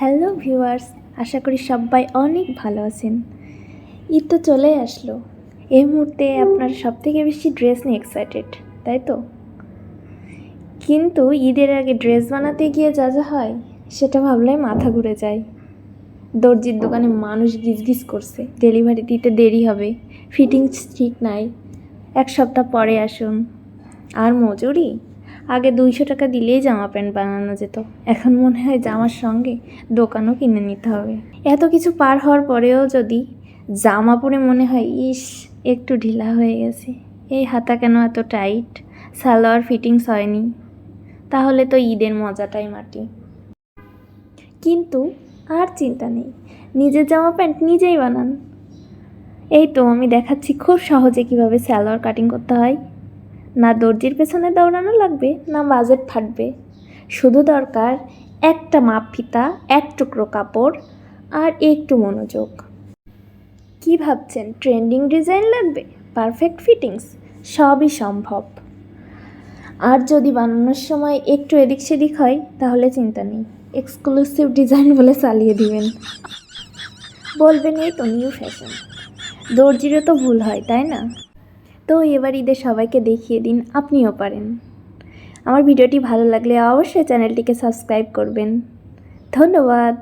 Hello viewers, আশা করি সবাই অনেক ভালো আছেন। ঈদ তো চলে আসলো। এই মুহূর্তে আপনার সব থেকে বেশি ড্রেস নিয়ে এক্সাইটেড তাই তো? কিন্তু ঈদের আগে ড্রেস বানাতে গিয়ে যা যা হয়, সেটা ভাবলে মাথা ঘুরে যায়। দর্জির দোকানে মানুষ গিজগিজ করছে ডেলিভারি দিতে দেরি হবে ফিটিংস ঠিক নাই, এক সপ্তাহ পরে আসুন। আর মজুরি? আগে দুইশো টাকা দিলেই জামা প্যান্ট বানানো যেত। এখন মনে হয় জামার সঙ্গে দোকানও কিনে নিতে হবে। এত কিছু পার হওয়ার পরেও যদি জামা পরে মনে হয়, ইস, একটু ঢিলা হয়ে গেছে। এই হাতা কেন এত টাইট? সালোয়ার ফিটিংস হয়নি। তাহলে তো ঈদের মজাটাই মাটি। কিন্তু আর চিন্তা নেই। নিজের জামা প্যান্ট নিজেই বানান। এই তো আমি দেখাচ্ছি খুব সহজে কীভাবে সালোয়ার কাটিং করতে হয়। না দর্জির পেছনে দৌড়ানো লাগবে, না বাজেট ফাটবে। শুধু দরকার একটা মাপ ফিতা, এক টুকরো কাপড় আর একটু মনোযোগ। কি ভাবছেন, ট্রেন্ডিং ডিজাইন লাগবে? Perfect fittings? সবই সম্ভব। আর যদি বানানোর সময় একটু এদিক সেদিক হয়, তাহলে চিন্তা নেই। এক্সক্লুসিভ ডিজাইন বলে চালিয়ে দিবেন। বলবেন এই তো নিউ ফ্যাশন। দর্জিরও তো ভুল হয়, তাই না? তো এবার ঈদে সবাইকে দেখিয়ে দিন, আপনিও পারেন। আমার ভিডিওটি ভালো লাগলে অবশ্যই চ্যানেলটিকে সাবস্ক্রাইব করবেন। ধন্যবাদ।